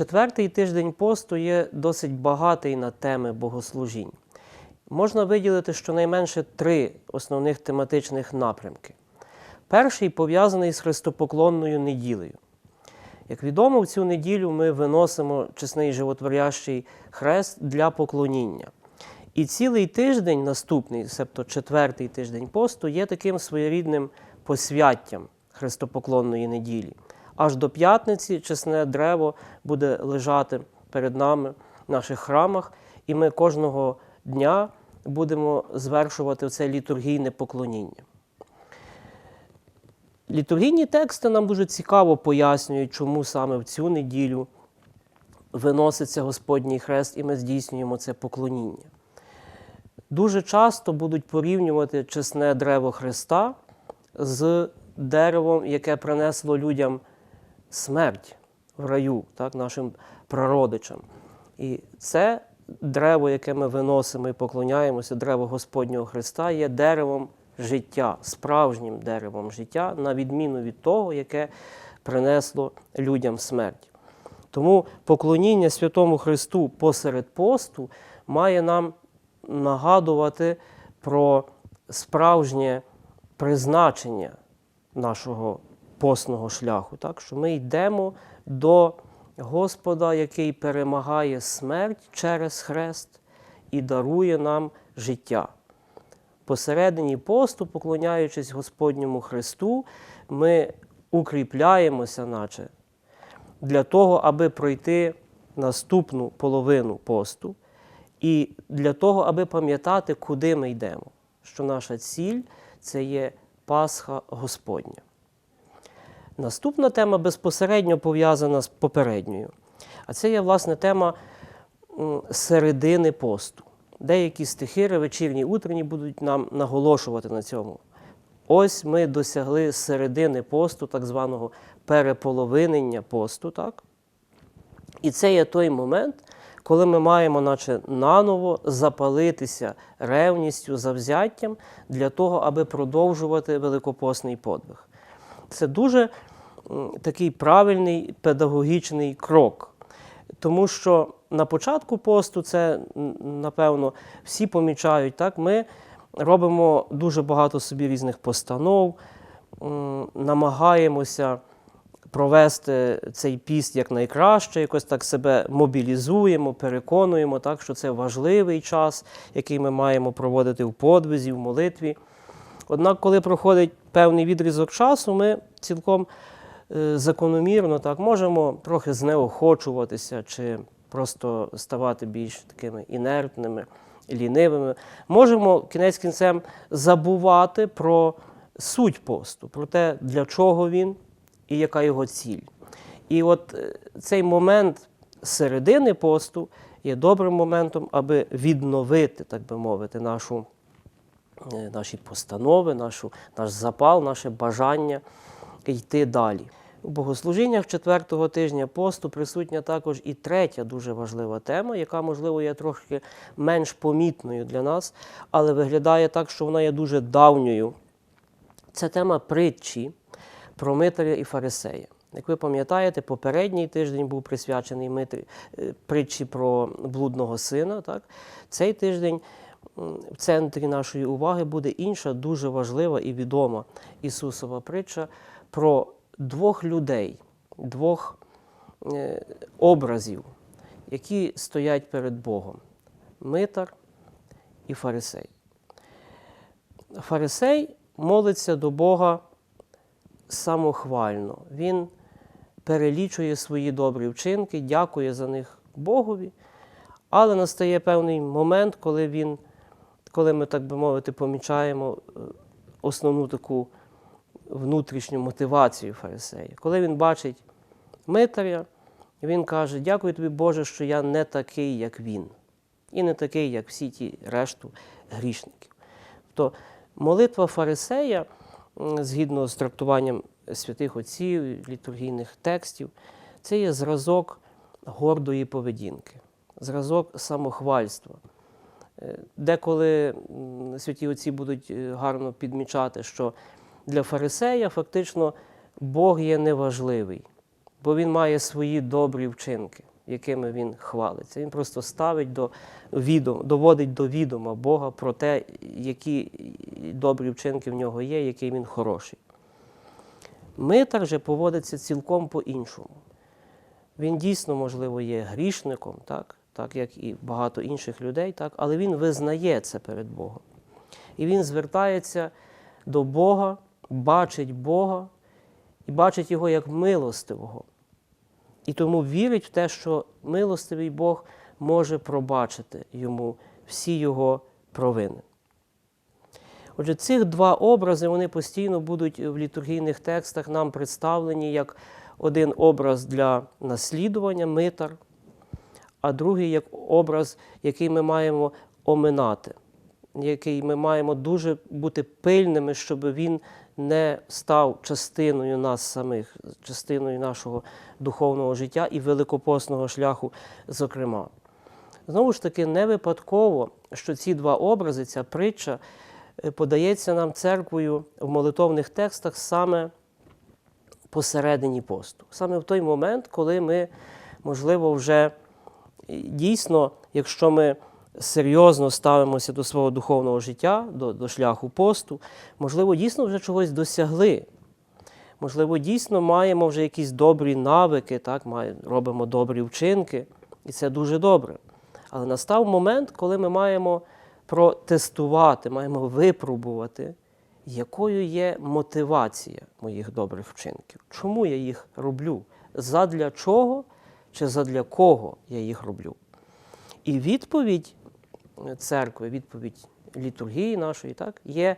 Четвертий тиждень посту є досить багатий на теми богослужінь. Можна виділити щонайменше три основних тематичних напрямки. Перший пов'язаний з христопоклонною неділею. Як відомо, в цю неділю ми виносимо чесний животворящий хрест для поклоніння. І цілий тиждень, наступний, себто четвертий тиждень посту, є таким своєрідним посвяттям христопоклонної неділі. Аж до п'ятниці чесне древо буде лежати перед нами в наших храмах, і ми кожного дня будемо звершувати це літургійне поклоніння. Літургійні тексти нам дуже цікаво пояснюють, чому саме в цю неділю виноситься Господній хрест, і ми здійснюємо це поклоніння. Дуже часто будуть порівнювати чесне древо Христа з деревом, яке принесло людям смерть в раю, так, нашим прародичам. І це древо, яке ми виносимо і поклоняємося, древо Господнього Христа, є деревом життя, справжнім деревом життя, на відміну від того, яке принесло людям смерть. Тому поклоніння Святому Христу посеред посту має нам нагадувати про справжнє призначення нашого постного шляху, так? що ми йдемо до Господа, який перемагає смерть через хрест і дарує нам життя. Посередині посту, поклоняючись Господньому Христу, ми укріпляємося, наче для того, аби пройти наступну половину посту, і для того, аби пам'ятати, куди ми йдемо, що наша ціль це є Пасха Господня. Наступна тема безпосередньо пов'язана з попередньою. А це є, власне, тема середини посту. Деякі стихири, вечірні, утренні, будуть нам наголошувати на цьому. Ось ми досягли середини посту, так званого переполовинення посту. Так? І це є той момент, коли ми маємо, наче наново запалитися ревністю, завзяттям для того, аби продовжувати великопосний подвиг. Це дуже такий правильний педагогічний крок. Тому що на початку посту це, напевно, всі помічають, так, ми робимо дуже багато собі різних постанов, намагаємося провести цей піст як найкраще, якось так себе мобілізуємо, переконуємо, так, що це важливий час, який ми маємо проводити в подвизі, в молитві. Однак, коли проходить певний відрізок часу, ми цілком закономірно так, можемо трохи знеохочуватися чи просто ставати більш такими інертними, лінивими. Можемо кінець кінцем забувати про суть посту, про те, для чого він і яка його ціль. І от е, цей момент середини посту є добрим моментом, аби відновити, так би мовити, нашу е, наші постанови, нашу, наш запал, наше бажання йти далі. У богослужіннях четвертого тижня посту присутня також і третя дуже важлива тема, яка, можливо, є трохи менш помітною для нас, але виглядає так, що вона є дуже давньою. Це тема притчі про Митаря і Фарисея. Як ви пам'ятаєте, попередній тиждень був присвячений Митрі, е, притчі про блудного сина. Так? Цей тиждень в центрі нашої уваги буде інша дуже важлива і відома Ісусова притча про двох людей, двох е, образів, які стоять перед Богом Митар і Фарисей. Фарисей молиться до Бога самохвально. Він перелічує свої добрі вчинки, дякує за них Богові, але настає певний момент, коли він, коли ми, так би мовити, помічаємо е, основну таку внутрішню мотивацію фарисея. Коли він бачить митаря, він каже: Дякую тобі, Боже, що я не такий, як він, і не такий, як всі ті решту грішників. То молитва фарисея, згідно з трактуванням святих отців, літургійних текстів, це є зразок гордої поведінки, зразок самохвальства. Е, Деколи святі отці будуть е, гарно підмічати, що для фарисея фактично Бог є неважливий, бо він має свої добрі вчинки, якими він хвалиться. Він просто ставить до відома, доводить до відома Бога про те, які добрі вчинки в нього є, який він хороший. Митар же поводиться цілком по-іншому. Він дійсно, можливо, є грішником, так, так як і багато інших людей, так, але він визнає це перед Богом. І він звертається до Бога, бачить Бога і бачить його як милостивого. І тому вірить в те, що милостивий Бог може пробачити йому всі його провини. Отже, цих два образи вони постійно будуть в літургійних текстах нам представлені як один образ для наслідування, митар, а другий як образ, який ми маємо оминати, який ми маємо дуже бути пильними, щоб він не став частиною нас самих, частиною нашого духовного життя і великопосного шляху, зокрема. Знову ж таки, не випадково, що ці два образи, ця притча е, подається нам церквою в молитовних текстах саме посередині посту, саме в той момент, коли ми, можливо, вже дійсно, якщо ми серйозно ставимося до свого духовного життя, до, до шляху посту, можливо, дійсно вже чогось досягли. Можливо, дійсно маємо вже якісь добрі навики, так, робимо добрі вчинки, і це дуже добре. Але настав момент, коли ми маємо протестувати, маємо випробувати, якою є мотивація моїх добрих вчинків. Чому я їх роблю? Задля чого чи задля кого я їх роблю? І відповідь церкви, відповідь літургії нашої, так, є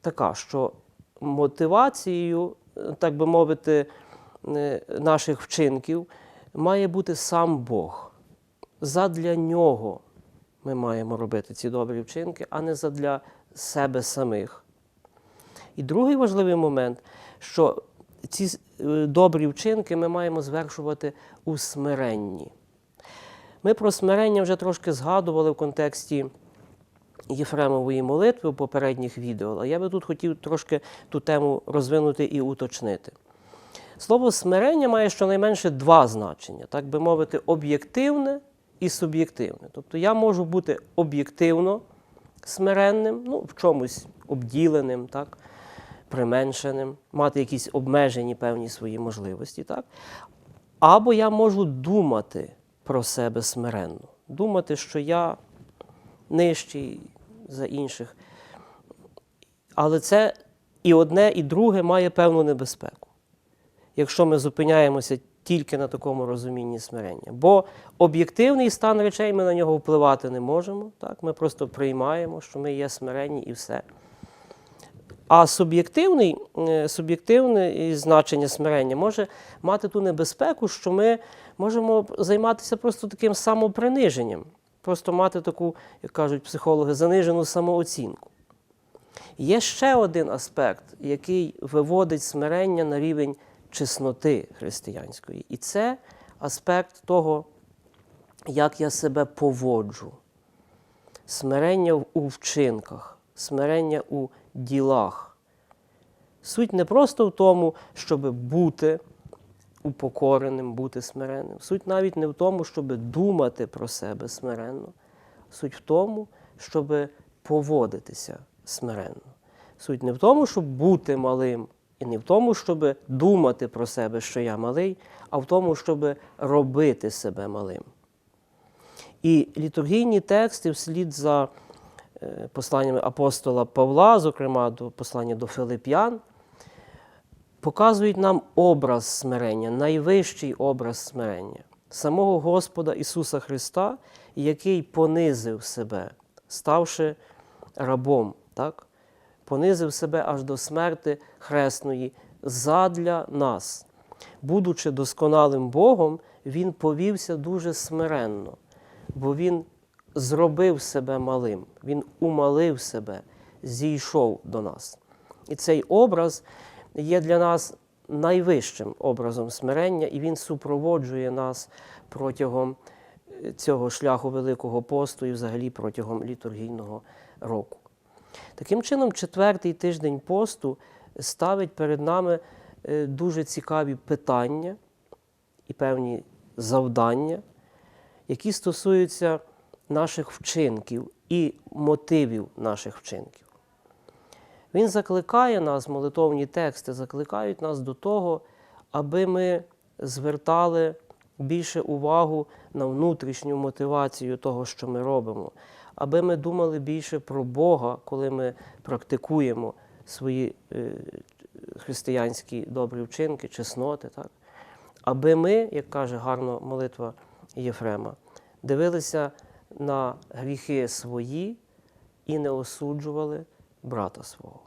така, що мотивацією, так би мовити, е, наших вчинків має бути сам Бог. Задля нього ми маємо робити ці добрі вчинки, а не задля себе самих. І другий важливий момент, що ці е, добрі вчинки ми маємо звершувати у смиренні. Ми про смирення вже трошки згадували в контексті Єфремової молитви в попередніх відео, а я би тут хотів трошки ту тему розвинути і уточнити. Слово смирення має щонайменше два значення, так би мовити, об'єктивне і суб'єктивне. Тобто я можу бути об'єктивно смиренним, ну, в чомусь обділеним, так, применшеним, мати якісь обмежені певні свої можливості. Так? Або я можу думати про себе смиренно, думати, що я нижчий за інших. Але це і одне, і друге має певну небезпеку, якщо ми зупиняємося тільки на такому розумінні смирення. Бо об'єктивний стан речей ми на нього впливати не можемо. Так? Ми просто приймаємо, що ми є смиренні і все. А е, суб'єктивне значення смирення може мати ту небезпеку, що ми можемо займатися просто таким самоприниженням, просто мати таку, як кажуть психологи, занижену самооцінку. Є ще один аспект, який виводить смирення на рівень чесноти християнської. І це аспект того, як я себе поводжу. Смирення у вчинках, смирення у ділах. Суть не просто в тому, щоб бути упокореним, бути смиренним. Суть навіть не в тому, щоб думати про себе смиренно. Суть в тому, щоб поводитися смиренно. Суть не в тому, щоб бути малим, і не в тому, щоб думати про себе, що я малий, а в тому, щоб робити себе малим. І літургійні тексти вслід за е, посланнями апостола Павла, зокрема до послання до Филип'ян, показують нам образ смирення, найвищий образ смирення самого Господа Ісуса Христа, який понизив себе, ставши рабом, так? понизив себе аж до смерти хресної задля нас. будучи досконалим Богом, він повівся дуже смиренно, бо він зробив себе малим, він умалив себе, зійшов до нас. І цей образ є для нас найвищим образом смирення, і він супроводжує нас протягом е, цього шляху Великого посту і взагалі протягом літургійного року. Таким чином, четвертий тиждень посту ставить перед нами е, дуже цікаві питання і певні завдання, які стосуються наших вчинків і мотивів наших вчинків. Він закликає нас, молитовні тексти закликають нас до того, аби ми звертали більше увагу на внутрішню мотивацію того, що ми робимо, аби ми думали більше про Бога, коли ми практикуємо свої е, християнські добрі вчинки, чесноти, так? аби ми, як каже гарно молитва Єфрема, дивилися на гріхи свої і не осуджували брата свого.